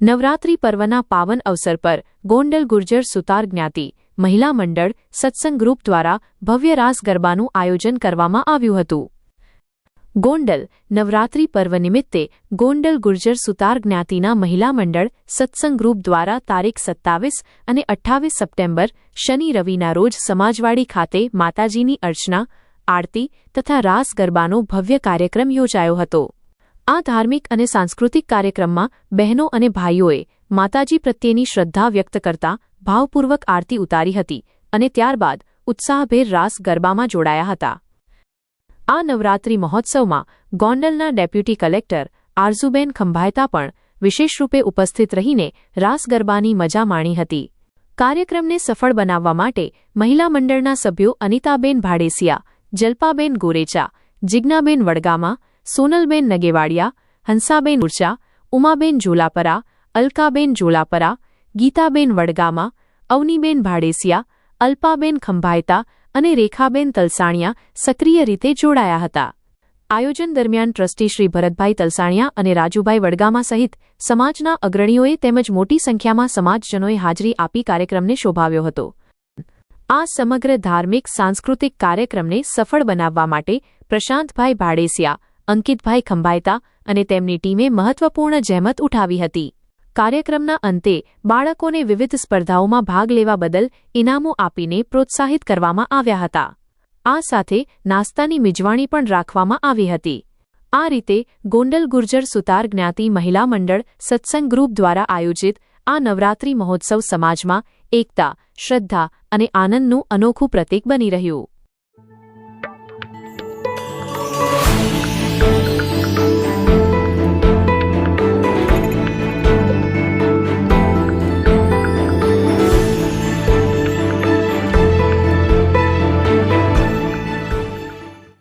નવરાત્રિ પર્વના પાવન અવસર પર ગોંડલ ગુર્જર સુતાર જ્ઞાતિ મહિલા મંડળ સત્સંગ ગ્રુપ દ્વારા ભવ્ય રાસ ગરબાનું આયોજન કરવામાં આવ્યું હતું. ગોંડલ નવરાત્રિ પર્વ નિમિત્તે ગોંડલ ગુર્જર સુતાર જ્ઞાતિના મહિલા મંડળ સત્સંગ ગ્રુપ દ્વારા તારીખ સત્તાવીસ અને અઠ્ઠાવીસ સપ્ટેમ્બર શનિ રવિના રોજ સમાજવાડી ખાતે માતાજીની અર્ચના, આરતી તથા રાસ ગરબાનો ભવ્ય કાર્યક્રમ યોજાયો હતો. આ ધાર્મિક અને સાંસ્કૃતિક કાર્યક્રમમાં બહેનો અને ભાઈઓએ માતાજી પ્રત્યેની શ્રદ્ધા વ્યક્ત કરતા ભાવપૂર્વક આરતી ઉતારી હતી અને ત્યારબાદ ઉત્સાહભેર રાસ ગરબામાં જોડાયા હતા. આ નવરાત્રી મહોત્સવમાં ગોંડલના ડેપ્યુટી કલેક્ટર આરઝુબેન ખંભાયતા પણ વિશેષ રૂપે ઉપસ્થિત રહીને રાસ ગરબાની મજા માણી હતી. કાર્યક્રમને સફળ બનાવવા માટે મહિલા મંડળના સભ્યો અનિતાબેન ભાડેસિયા, જલ્પાબેન ગોરેચા, જિજ્ઞાબેન વડગામા સોનલબેન નગેવાડિયા, હંસાબેન ઊર્જા, ઉમાબેન જોલાપરા, અલકાબેન જોલાપરા, ગીતાબેન વડગામા, અવનીબેન ભાડેસિયા, અલ્પાબેન ખંભાયતા અને રેખાબેન તલસાણિયા સક્રિય રીતે જોડાયા હતા. આયોજન દરમિયાન ટ્રસ્ટી શ્રી ભરતભાઈ તલસાણિયા અને રાજુભાઈ વડગામા સહિત સમાજના અગ્રણીઓએ તેમજ મોટી સંખ્યામાં સમાજજનોએ હાજરી આપી કાર્યક્રમને શોભાવ્યો હતો. આ સમગ્ર ધાર્મિક, સાંસ્કૃતિક કાર્યક્રમને સફળ બનાવવા માટે પ્રશાંતભાઈ ભાડેસિયા અંકિતભાઈ ખંભાયતા અને તેમની ટીમે મહત્વપૂર્ણ જહેમત ઉઠાવી હતી. કાર્યક્રમના અંતે બાળકોને વિવિધ સ્પર્ધાઓમાં ભાગ લેવા બદલ ઇનામો આપીને પ્રોત્સાહિત કરવામાં આવ્યા હતા. આ સાથે નાસ્તાની મિજવાણી પણ રાખવામાં આવી હતી. આ રીતે ગોંડલ ગુર્જર સુતાર જ્ઞાતિ મહિલા મંડળ સત્સંગ ગ્રુપ દ્વારા આયોજિત આ નવરાત્રિ મહોત્સવ સમાજમાં એકતા, શ્રદ્ધા અને આનંદનું અનોખું પ્રતીક બની રહ્યું.